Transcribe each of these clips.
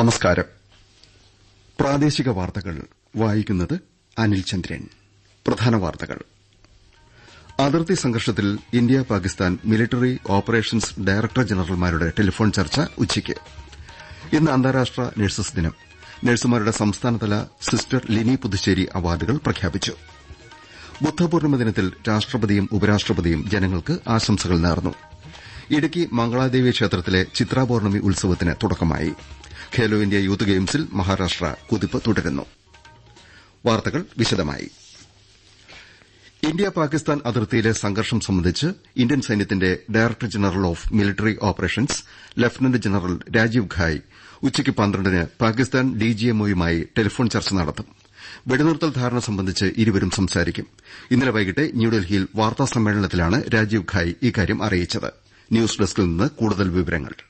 നമസ്കാരം. പ്രാദേശിക വാർത്തകൾ വായിക്കുന്നത് അനിൽ ചന്ദ്രൻ. പ്രധാന വാർത്തകൾ. അതിർത്തി സംഘർഷത്തിൽ India Pakistan military operations director ജനറൽമാരുടെ telephone ചർച്ച ഉച്ചയ്ക്ക്. ഇന്ന് അന്താരാഷ്ട്ര നഴ്സസ് ദിനം. നഴ്സുമാരുടെ സംസ്ഥാനതല സിസ്റ്റർ ലിനി പുതുശ്ശേരി അവാർഡുകൾ പ്രഖ്യാപിച്ചു. ബുദ്ധപൂർണിമ ദിനത്തിൽ രാഷ്ട്രപതിയും ഉപരാഷ്ട്രപതിയും ജനങ്ങൾക്ക് ആശംസകൾ നേർന്നു. ഇടുക്കി മംഗളാദേവി ക്ഷേത്രത്തിലെ ചിത്രാപൌർണമി ഉത്സവത്തിന് തുടക്കമായി. ഖേലോ ഇന്ത്യ യൂത്ത് ഗെയിംസിൽ മഹാരാഷ്ട്ര കുതിപ്പ് തുടരുന്നു. വാർത്തകൾ വിശദമായി. ഇന്ത്യ പാകിസ്ഥാൻ അതിർത്തിയിലെ സംഘർഷം സംബന്ധിച്ച് ഇന്ത്യൻ സൈന്യത്തിന്റെ director general of military operations lieutenant general Rajiv Ghai ഉച്ചയ്ക്ക് പന്ത്രണ്ടിന് പാകിസ്ഥാൻ ഡിജിഎംഒയുമായി ടെലിഫോൺ ചർച്ച നടത്തും. വെടിനിർത്തൽ ധാരണ സംബന്ധിച്ച് ഇരുവരും സംസാരിക്കും. ഇന്നലെ വൈകിട്ട് ന്യൂഡൽഹിയിൽ വാർത്താ സമ്മേളനത്തിലാണ് രാജീവ് ഖായ് ഇക്കാര്യം അറിയിച്ചത്. ന്യൂസ് ഡെസ്കിൽ നിന്ന് കൂടുതൽ വിവരങ്ങൾ.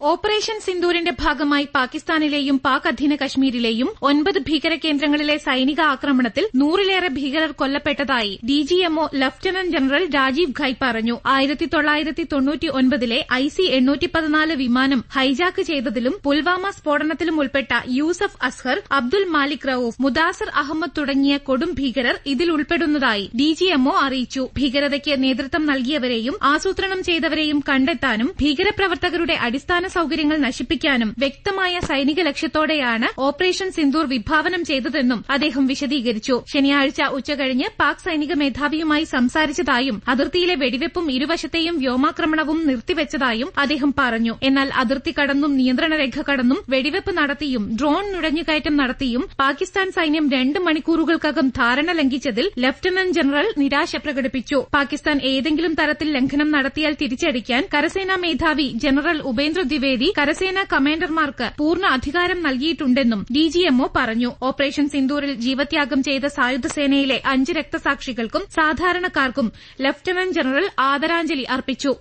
ഓപ്പറേഷൻ സിന്ദൂരിന്റെ ഭാഗമായി പാകിസ്ഥാനിലെയും പാക് അധീന കശ്മീരിലെയും ഒൻപത് ഭീകര കേന്ദ്രങ്ങളിലെ സൈനിക ആക്രമണത്തിൽ നൂറിലേറെ ഭീകരർ കൊല്ലപ്പെട്ടതായി DGMO lieutenant general Rajiv Ghai പറഞ്ഞു. ആയിരത്തി തൊള്ളായിരത്തി തൊണ്ണൂറ്റി ഒൻപതിലെ ഐ സി എണ്ണൂറ്റി പതിനാല് വിമാനം ഹൈജാക്ക് ചെയ്തതിലും പുൽവാമ സ്ഫോടനത്തിലും ഉൾപ്പെട്ട യൂസഫ് അസ്ഹർ അബ്ദുൽ മാലിക് റൌഫ് മുദാസർ അഹമ്മദ് തുടങ്ങിയ കൊടും ഭീകരർ ഇതിൽ ഉൾപ്പെടുന്നതായി ഡിജിഎംഒ അറിയിച്ചു. ഭീകരതയ്ക്ക് നേതൃത്വം നൽകിയവരെയും ആസൂത്രണം ചെയ്തവരെയും കണ്ടെത്താനും ഭീകരപ്രവർത്തകരുടെ അടിസ്ഥാന സൌകര്യങ്ങൾ നശിപ്പിക്കാനും വ്യക്തമായ സൈനിക ലക്ഷ്യത്തോടെയാണ് ഓപ്പറേഷൻ സിന്ദൂർ വിഭാവനം ചെയ്തതെന്നും അദ്ദേഹം വിശദീകരിച്ചു. ശനിയാഴ്ച ഉച്ചകഴിഞ്ഞ് പാക് സൈനിക മേധാവിയുമായി സംസാരിച്ചതായും അതിർത്തിയിലെ വെടിവെപ്പും ഇരുവശത്തെയും വ്യോമാക്രമണവും നിർത്തിവച്ചതായും അദ്ദേഹം പറഞ്ഞു. എന്നാൽ അതിർത്തി കടന്നും നിയന്ത്രണ രേഖ കടന്നും വെടിവെപ്പ് നടത്തിയും ഡ്രോൺ നുഴഞ്ഞുകയറ്റം നടത്തിയും പാകിസ്ഥാൻ സൈന്യം രണ്ട് മണിക്കൂറുകൾക്കകം ധാരണ ലംഘിച്ചതിൽ ലഫ്റ്റനന്റ് ജനറൽ നിരാശ പ്രകടിപ്പിച്ചു. പാകിസ്ഥാൻ ഏതെങ്കിലും തരത്തിൽ ലംഘനം നടത്തിയാൽ തിരിച്ചടിക്കാൻ കരസേനാ മേധാവി ജനറൽ ഉപേന്ദ്ര ദ്വിവേദി കരസേനാ കമാൻഡർമാർക്ക് പൂർണ അധികാരം നൽകിയിട്ടുണ്ടെന്നും ഡിജിഎംഒ പറഞ്ഞു. ഓപ്പറേഷൻ സിന്ദൂരിൽ ജീവത്യാഗം ചെയ്ത സായുധസേനയിലെ അഞ്ച് രക്തസാക്ഷികൾക്കും സാധാരണക്കാർക്കും ലഫ്റ്റനന്റ് ജനറൽ ആദരാഞ്ജലി അർപ്പിച്ചു.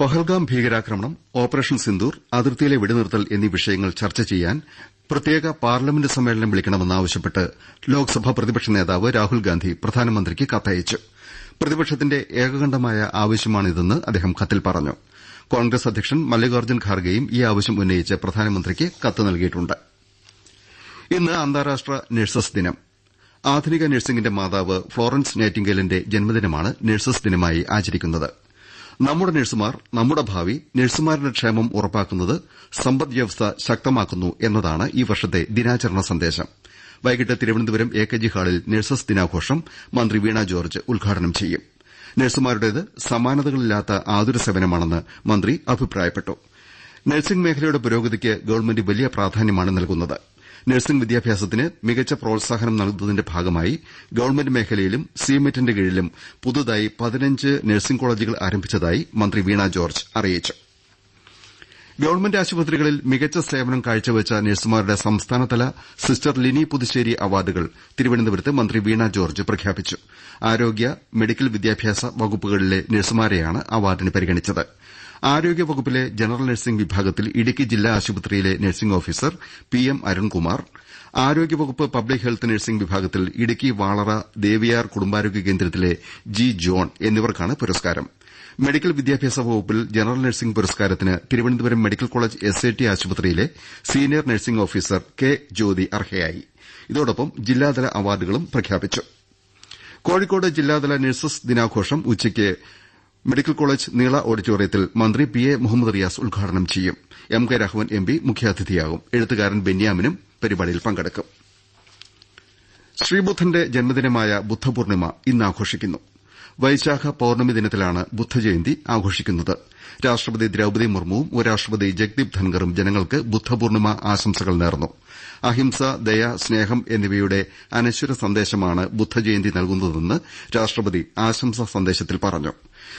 പഹൽഗാം ഭീകരാക്രമണം ഓപ്പറേഷൻ സിന്ദൂർ അതിർത്തിയിലെ വെടിനിർത്തൽ എന്നീ വിഷയങ്ങൾ ചർച്ച ചെയ്യാൻ പ്രത്യേക പാർലമെന്റ് സമ്മേളനം വിളിക്കണമെന്നാവശ്യപ്പെട്ട് ലോക്സഭാ പ്രതിപക്ഷ നേതാവ് രാഹുൽഗാന്ധി പ്രധാനമന്ത്രിക്ക് കത്തയച്ചു. പ്രതിപക്ഷത്തിന്റെ ഏകകണ്ഠമായ ആവശ്യമാണിതെന്ന് അദ്ദേഹം കത്തിൽ പറഞ്ഞു. കോൺഗ്രസ് അധ്യക്ഷൻ മല്ലികാർജുൻ ഖാർഗെയും ഈ ആവശ്യം ഉന്നയിച്ച് പ്രധാനമന്ത്രിക്ക് കത്ത് നൽകിയിട്ടുണ്ട്. ഇന്ന് അന്താരാഷ്ട്ര നഴ്സസ് ദിനം. ആധുനിക നഴ്സിംഗിന്റെ മാതാവ് ഫ്ളോറൻസ് നൈറ്റിംഗേലിന്റെ ജന്മദിനമാണ് നഴ്സസ് ദിനമായി ആചരിക്കുന്നത്. നമ്മുടെ നഴ്സുമാർ നമ്മുടെ ഭാവി നഴ്സുമാരുടെ ക്ഷേമം ഉറപ്പാക്കുന്നത് സമ്പദ് വ്യവസ്ഥ ശക്തമാക്കുന്നു എന്നതാണ് ഈ വർഷത്തെ ദിനാചരണ സന്ദേശം. വൈകിട്ട് തിരുവനന്തപുരം എ കെ ജി ഹാളിൽ നഴ്സസ് ദിനാഘോഷം മന്ത്രി വീണ ജോർജ് ഉദ്ഘാടനം ചെയ്യും. നഴ്സുമാരുടേത് സമാനതകളില്ലാത്ത ആതുര സേവനമാണെന്ന് മന്ത്രി അഭിപ്രായപ്പെട്ടു. നഴ്സിംഗ് മേഖലയുടെ പുരോഗതിക്ക് ഗവൺമെന്റ് വലിയ പ്രാധാന്യമാണ് നൽകുന്നത്. നഴ്സിംഗ് വിദ്യാഭ്യാസത്തിന് മികച്ച പ്രോത്സാഹനം നൽകുന്നതിന്റെ ഭാഗമായി ഗവൺമെന്റ് മേഖലയിലും സിമെറ്റിന്റെ കീഴിലും പുതുതായി പതിനഞ്ച് നഴ്സിംഗ് കോളേജുകൾ ആരംഭിച്ചതായി മന്ത്രി വീണ ജോർജ് അറിയിച്ചു. ഗവൺമെന്റ് ആശുപത്രികളിൽ മികച്ച സേവനം കാഴ്ചവെച്ച നഴ്സുമാരുടെ സംസ്ഥാനതല സിസ്റ്റർ ലിനി പുതുശ്ശേരി അവാർഡുകൾ തിരുവനന്തപുരത്ത് മന്ത്രി വീണ ജോർജ് പ്രഖ്യാപിച്ചു. ആരോഗ്യ മെഡിക്കൽ വിദ്യാഭ്യാസ വകുപ്പുകളിലെ നഴ്സുമാരെയാണ് അവാർഡിന് പരിഗണിച്ചത്. ആരോഗ്യ വകുപ്പിലെ ജനറൽ നഴ്സിംഗ് വിഭാഗത്തിൽ ഇടുക്കി ജില്ലാ ആശുപത്രിയിലെ nursing officer P M Arunkumar ആരോഗ്യവകുപ്പ് പബ്ലിക് ഹെൽത്ത് നഴ്സിംഗ് വിഭാഗത്തിൽ ഇടുക്കി വാളറ ദേവിയാർ കുടുംബാരോഗ്യ കേന്ദ്രത്തിലെ ജി ജോൺ എന്നിവർക്കാണ് പുരസ്കാരം. മെഡിക്കൽ വിദ്യാഭ്യാസ വകുപ്പിൽ ജനറൽ നഴ്സിംഗ് പുരസ്കാരത്തിന് തിരുവനന്തപുരം മെഡിക്കൽ കോളേജ് ടി ആശുപത്രിയിലെ senior nursing officer K Jyothi അർഹയായി. ഇതോടൊപ്പം ജില്ലാതല അവാർഡുകളും പ്രഖ്യാപിച്ചു. കോഴിക്കോട് ജില്ലാതല നഴ്സസ് ദിനാഘോഷം ഉച്ചയ്ക്ക് മെഡിക്കൽ കോളേജ് നീള ഓഡിറ്റോറിയത്തിൽ മന്ത്രി പി എ മുഹമ്മദ് റിയാസ് ഉദ്ഘാടനം ചെയ്യും. M K Raghavan M P മുഖ്യാതിഥിയാകും. എഴുത്തുകാരൻ ബെന്യാമിനും പരിപാടിയിൽ പങ്കെടുക്കും. ശ്രീബുദ്ധന്റെ ജന്മദിനമായ ബുദ്ധപൂർണിമ ഇന്ന് ആഘോഷിക്കുന്നു വൈശാഖ പൌർണമി ദിനത്തിലാണ് ബുദ്ധജയന്തി ആഘോഷിക്കുന്നത്. രാഷ്ട്രപതി ദ്രൌപതി മുർമുവും ഉപരാഷ്ട്രപതി ജഗ്ദീപ് ധൻഖറും ജനങ്ങൾക്ക് ബുദ്ധപൂർണിമ ആശംസകൾ നേർന്നു. അഹിംസ ദയ സ്നേഹം എന്നിവയുടെ അനശ്വര സന്ദേശമാണ് ബുദ്ധജയന്തി നൽകുന്നതെന്ന് രാഷ്ട്രപതി ആശംസാ സന്ദേശത്തിൽ പറഞ്ഞു.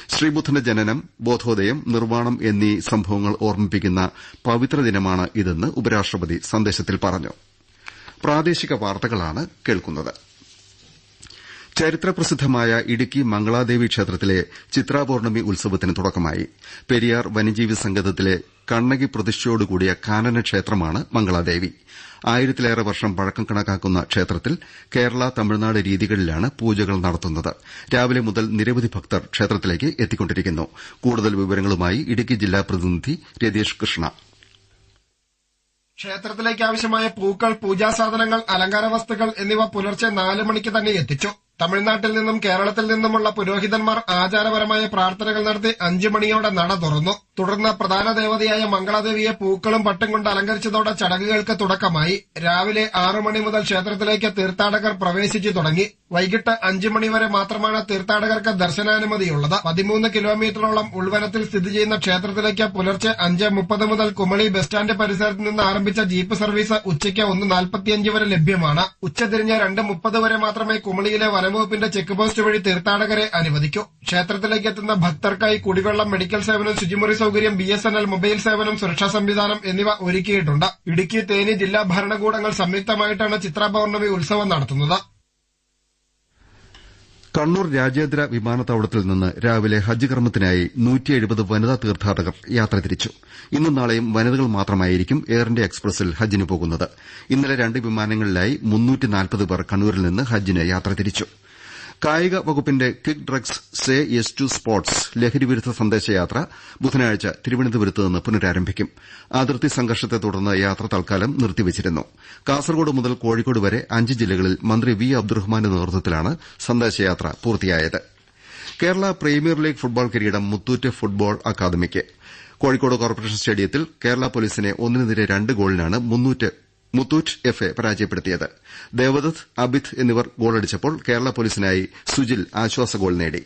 ശ്രീബുദ്ധന്റെ ജനനം ബോധോദയം നിർവാണം എന്നീ സംഭവങ്ങൾ ഓർമ്മിപ്പിക്കുന്ന പവിത്ര ദിനമാണ് ഇതെന്ന് ഉപരാഷ്ട്രപതി സന്ദേശത്തിൽ പറഞ്ഞു. ചരിത്രപ്രസിദ്ധമായ ഇടുക്കി മംഗളാദേവി ക്ഷേത്രത്തിലെ ചിത്രാപൌർണമി ഉത്സവത്തിന് തുടക്കമായി. പെരിയാർ വന്യജീവി സങ്കേതത്തിലെ കണ്ണകി പ്രതിഷ്ഠയോടുകൂടിയ കാനന ക്ഷേത്രമാണ് മംഗളാദേവി. ആയിരത്തിലേറെ വർഷം പഴക്കം കണക്കാക്കുന്ന ക്ഷേത്രത്തിൽ കേരള തമിഴ്നാട് രീതികളിലാണ് പൂജകൾ നടത്തുന്നത്. രാവിലെ മുതൽ നിരവധി ഭക്തർ ക്ഷേത്രത്തിലേക്ക് എത്തിക്കൊണ്ടിരിക്കുന്നു. കൂടുതൽ വിവരങ്ങളുമായി ഇടുക്കി ജില്ലാ പ്രതിനിധി രതീഷ് കൃഷ്ണ. ക്ഷേത്രത്തിലേക്ക് ആവശ്യമായ പൂക്കൾ പൂജാസാധനങ്ങൾ അലങ്കാര വസ്തുക്കൾ എന്നിവ പുലർച്ചെ നാല് മണിക്ക് തന്നെ എത്തിച്ചു. തമിഴ്നാട്ടിൽ നിന്നും കേരളത്തിൽ നിന്നുമുള്ള പുരോഹിതന്മാർ ആചാരപരമായ പ്രാർത്ഥനകൾ നടത്തി അഞ്ചു മണിയോടെ നട തുറന്നു. തുടർന്ന് പ്രധാന ദേവതയായ മംഗളാദേവിയെ പൂക്കളും പട്ടും കൊണ്ട് അലങ്കരിച്ചതോടെ ചടങ്ങുകൾക്ക് തുടക്കമായി. രാവിലെ ആറു മണി മുതൽ ക്ഷേത്രത്തിലേക്ക് തീർത്ഥാടകർ പ്രവേശിച്ചു തുടങ്ങി. വൈകിട്ട് അഞ്ചു മണിവരെ മാത്രമാണ് തീർത്ഥാടകർക്ക് ദർശനാനുമതിയുള്ളത്. പതിമൂന്ന് കിലോമീറ്ററോളം ഉൾവനത്തിൽ സ്ഥിതി ചെയ്യുന്ന ക്ഷേത്രത്തിലേക്ക് പുലർച്ചെ അഞ്ച് മുപ്പത് മുതൽ കുമളി ബസ് സ്റ്റാൻഡ് പരിസരത്ത് നിന്ന് ആരംഭിച്ച ജീപ്പ് സർവീസ് ഉച്ചയ്ക്ക് ഒന്ന് നാൽപ്പത്തിയഞ്ച് വരെ ലഭ്യമാണ്. ഉച്ചതിരിഞ്ഞ് രണ്ട് മുപ്പത് വരെ മാത്രമേ കുമളിയിലെ വനംവകുപ്പിന്റെ ചെക്ക് പോസ്റ്റ് വഴി തീർത്ഥാടകരെ അനുവദിക്കൂ. ക്ഷേത്രത്തിലേക്ക് എത്തുന്ന ഭക്തർക്കായി കുടിവെള്ളം മെഡിക്കൽ സേവനം ശുചിമുറി സൌകര്യം B S N L mobile സേവനം സുരക്ഷാ സംവിധാനം എന്നിവ ഒരുക്കിയിട്ടുണ്ട്. ഇടുക്കി തേനി ജില്ലാ ഭരണകൂടങ്ങൾ സംയുക്തമായിട്ടാണ് ചിത്ര പൌർണമി ഉത്സവം നടത്തുന്നത്. കണ്ണൂർ രാജ്യാന്തര വിമാനത്താവളത്തിൽ നിന്ന് രാവിലെ ഹജ്ജ് കർമ്മത്തിനായി വനിതാ തീർത്ഥാടകർ യാത്ര തിരിച്ചു. ഇന്നും നാളെയും വനിതകൾ മാത്രമായിരിക്കും എയർ ഇന്ത്യ എക്സ്പ്രസിൽ ഹജ്ജിന് പോകുന്നത്. ഇന്നലെ രണ്ട് വിമാനങ്ങളിലായി പേർ കണ്ണൂരിൽ നിന്ന് ഹജ്ജിന് യാത്ര തിരിച്ചു. കായിക വകുപ്പിന്റെ kick drugs say yes to sports ലഹരിവിരുദ്ധ സന്ദേശയാത്ര ബുധനാഴ്ച തിരുവനന്തപുരത്ത് നിന്ന് പുനരാരംഭിക്കും. അതിർത്തി സംഘർഷത്തെ തുടർന്ന് യാത്ര തൽക്കാലം നിർത്തിവച്ചിരുന്നു. കാസർകോട് മുതൽ കോഴിക്കോട് വരെ അഞ്ച് ജില്ലകളിൽ മന്ത്രി വി അബ്ദുറഹ്മാന്റെ നേതൃത്വത്തിലാണ് സന്ദേശയാത്ര പൂർത്തിയായത്. കേരള പ്രീമിയർ ലീഗ് ഫുട്ബോൾ കിരീടം മുത്തൂറ്റ് ഫുട്ബോൾ അക്കാദമിക്ക്. കോഴിക്കോട് കോർപ്പറേഷൻ സ്റ്റേഡിയത്തിൽ കേരള പോലീസിനെ ഒന്നിനെതിരെ രണ്ട് ഗോളിനാണ് മുത്തൂറ്റ് എഫ് എ പരാജയപ്പെടുത്തിയത്. ദേവദത്ത് അബിത് എന്നിവർ ഗോളടിച്ചപ്പോൾ കേരള പോലീസിനായി സുജിൽ ആശ്വാസ ഗോൾ നേടി.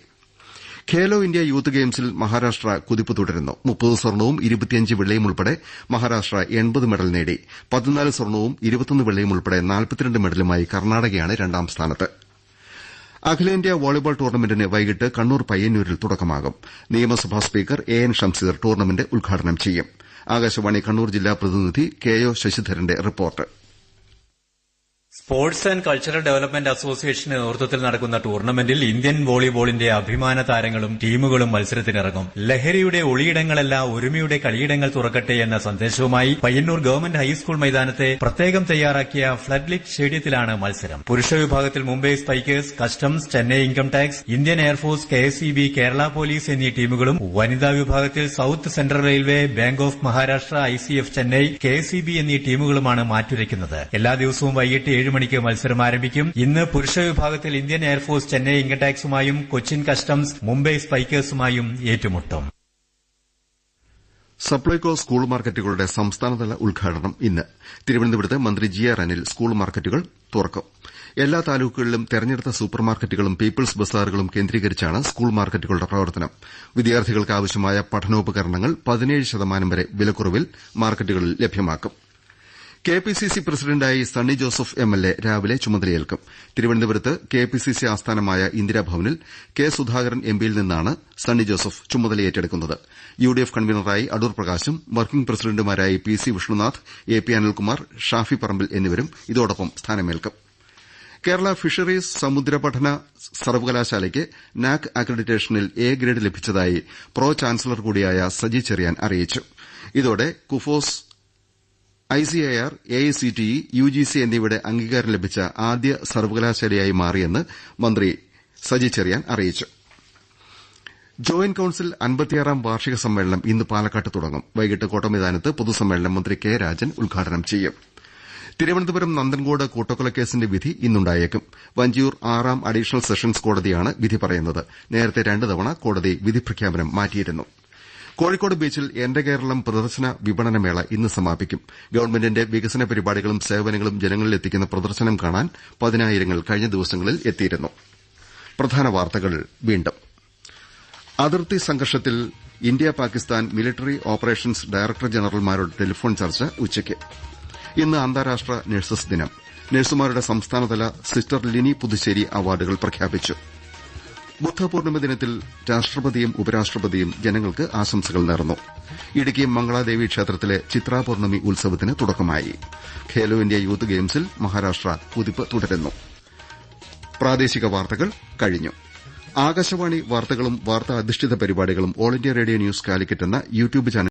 ഖേലോ ഇന്ത്യ യൂത്ത് ഗെയിംസിൽ മഹാരാഷ്ട്ര കുതിപ്പ് തുടരുന്നു. മുപ്പത് സ്വർണവും ഇരുപത്തിയഞ്ച് വെള്ളിയും ഉൾപ്പെടെ മഹാരാഷ്ട്ര എൺപത് മെഡൽ നേടി. പതിനാല് സ്വർണവും ഇരുപത്തൊന്ന് വെള്ളിയും ഉൾപ്പെടെ നാൽപ്പത്തിരണ്ട് മെഡലുമായി കർണാടകയാണ് രണ്ടാം സ്ഥാനത്ത്. അഖിലേന്ത്യാ വോളിബോൾ ടൂർണമെന്റിന് വൈകിട്ട് കണ്ണൂർ പയ്യന്നൂരിൽ തുടക്കമാകും. നിയമസഭാ speaker A N Shamseer tournament ഉദ്ഘാടനം ചെയ്യും. ആകാശവാണി കണ്ണൂർ ജില്ലാ പ്രതിനിധി K O ശശിധരന്റെ report sports and cultural development അസോസിയേഷന്റെ നേതൃത്വത്തിൽ നടക്കുന്ന ടൂർണമെന്റിൽ ഇന്ത്യൻ വോളിബോളിന്റെ അഭിമാന താരങ്ങളും ടീമുകളും മത്സരത്തിനിറങ്ങും. ലഹരിയുടെ ഒളിയിടങ്ങളല്ല ഒരുമയുടെ കളിയിടങ്ങൾ തുറക്കട്ടെ എന്ന സന്ദേശവുമായി പയ്യന്നൂർ ഗവൺമെന്റ് ഹൈസ്കൂൾ മൈതാനത്തെ പ്രത്യേകം തയ്യാറാക്കിയ ഫ്ലഡ് ലിറ്റ് സ്റ്റേഡിയത്തിലാണ് മത്സരം. പുരുഷ വിഭാഗത്തിൽ Mumbai spikers customs Chennai income tax Indian air force K S E Kerala police എന്നീ ടീമുകളും വനിതാ വിഭാഗത്തിൽ south central railway bank of Maharashtra I C F Chennai K S E B എന്നീ ടീമുകളുമാണ് മാറ്റുരയ്ക്കുന്നത്. എല്ലാ ദിവസവും വൈകിട്ട് ഏഴ് മണിക്ക് മത്സരം ആരംഭിക്കും. ഇന്ന് പുരുഷ വിഭാഗത്തിൽ ഇന്ത്യൻ എയർഫോഴ്സ് ചെന്നൈ ഇൻകടാക്സുമായും കൊച്ചിൻ കസ്റ്റംസ് മുംബൈ സ്പൈക്കേഴ്സുമായും ഏറ്റുമുട്ടും. സപ്ലൈകോ സ്കൂൾ മാർക്കറ്റുകളുടെ സംസ്ഥാനതല ഉദ്ഘാടനം ഇന്ന്. തിരുവനന്തപുരത്ത് മന്ത്രി ജി ആർ അനിൽ സ്കൂൾ മാർക്കറ്റുകൾ തുറക്കും. എല്ലാ താലൂക്കുകളിലും തെരഞ്ഞെടുത്ത സൂപ്പർ മാർക്കറ്റുകളും പീപ്പിൾസ് ബസാറുകളും കേന്ദ്രീകരിച്ചാണ് സ്കൂൾ മാർക്കറ്റുകളുടെ പ്രവർത്തനം. വിദ്യാർത്ഥികൾക്ക് ആവശ്യമായ പഠനോപകരണങ്ങൾ പതിനേഴ് ശതമാനം വരെ വിലക്കുറവിൽ മാർക്കറ്റുകളിൽ ലഭ്യമാക്കും. കെപിസിസി പ്രസിഡന്റായി Sunny Joseph M L A രാവിലെ ചുമതലയേൽക്കും. തിരുവനന്തപുരത്ത് കെ പി സി സി ആസ്ഥാനമായ ഇന്ദിരാഭവനിൽ കെ സുധാകരൻ എം പിയിൽ നിന്നാണ് സണ്ണി ജോസഫ് ചുമതലയേറ്റെടുക്കുന്നത്. യു ഡി എഫ് കൺവീനറായി അടൂർ പ്രകാശും working പ്രസിഡന്റുമാരായി P C Vishnunath A P Anilkumar Shafi Parambil എന്നിവരും ഇതോടൊപ്പം സ്ഥാനമേൽക്കും. കേരള ഫിഷറീസ് സമുദ്രപഠന സർവകലാശാലയ്ക്ക് നാക് അക്രഡിറ്റേഷനിൽ എ ഗ്രേഡ് ലഭിച്ചതായി പ്രോ ചാൻസലർ കൂടിയായ സജി ചെറിയാൻ അറിയിച്ചു. ഇതോടെ കുഫോസ് ഐസിഎആർ എഐസിടിഇ യുജിസി എന്നിവയുടെ അംഗീകാരം ലഭിച്ച ആദ്യ സർവകലാശാലയായി മാറിയെന്ന് മന്ത്രി സജി ചെറിയാൻ അറിയിച്ചു. ജോയിന്റ് കൌൺസിൽ അൻപത്തിയാറാം വാർഷിക സമ്മേളനം ഇന്ന് പാലക്കാട്ട് തുടങ്ങും. വൈകിട്ട് കോട്ടമൈതാനത്ത് പൊതുസമ്മേളനം മന്ത്രി കെ രാജൻ ഉദ്ഘാടനം ചെയ്യും. തിരുവനന്തപുരം നന്ദൻകോട് കൂട്ടക്കൊലക്കേസിന്റെ വിധി ഇന്നുണ്ടായേക്കും. വഞ്ചിയൂർ ആറാം അഡീഷണൽ സെഷൻസ് കോടതിയാണ് വിധി പറയുന്നത്. നേരത്തെ രണ്ട് തവണ കോടതി വിധി പ്രഖ്യാപനം മാറ്റിയിരുന്നു. കോഴിക്കോട് ബീച്ചിൽ എന്റെ കേരളം പ്രദർശന വിപണന മേള ഇന്ന് സമാപിക്കും. ഗവൺമെന്റിന്റെ വികസന പരിപാടികളും സേവനങ്ങളും ജനങ്ങളിൽ എത്തിക്കുന്ന പ്രദർശനം കാണാൻ പതിനായിരങ്ങൾ കഴിഞ്ഞ ദിവസങ്ങളിൽ എത്തിയിരുന്നു. അതിർത്തി സംഘർഷത്തിൽ India Pakistan military operations director ജനറൽമാരുടെ telephone ചർച്ച ഉച്ചയ്ക്ക്. ഇന്ന് അന്താരാഷ്ട്ര നഴ്സസ് ദിനം. നഴ്സുമാരുടെ സംസ്ഥാനതല സിസ്റ്റർ ലിനി പുതുശ്ശേരി അവാർഡുകൾ പ്രഖ്യാപിച്ചു. ബുദ്ധപൂർണിമ ദിനത്തിൽ രാഷ്ട്രപതിയും ഉപരാഷ്ട്രപതിയും ജനങ്ങൾക്ക് ആശംസകൾ നേർന്നു. ഇടുക്കി മംഗളാദേവി ക്ഷേത്രത്തിലെ ചിത്രാപൂർണമി ഉത്സവത്തിന് തുടക്കമായി. ഖേലോ ഇന്ത്യ യൂത്ത് ഗെയിംസിൽ മഹാരാഷ്ട്ര കുതിപ്പ് തുടരുന്നു. ആകാശവാണി വാർത്തകളും വാർത്താ അധിഷ്ഠിത പരിപാടികളും All India radio news Calicut എന്ന യൂട്യൂബ് ചാനൽ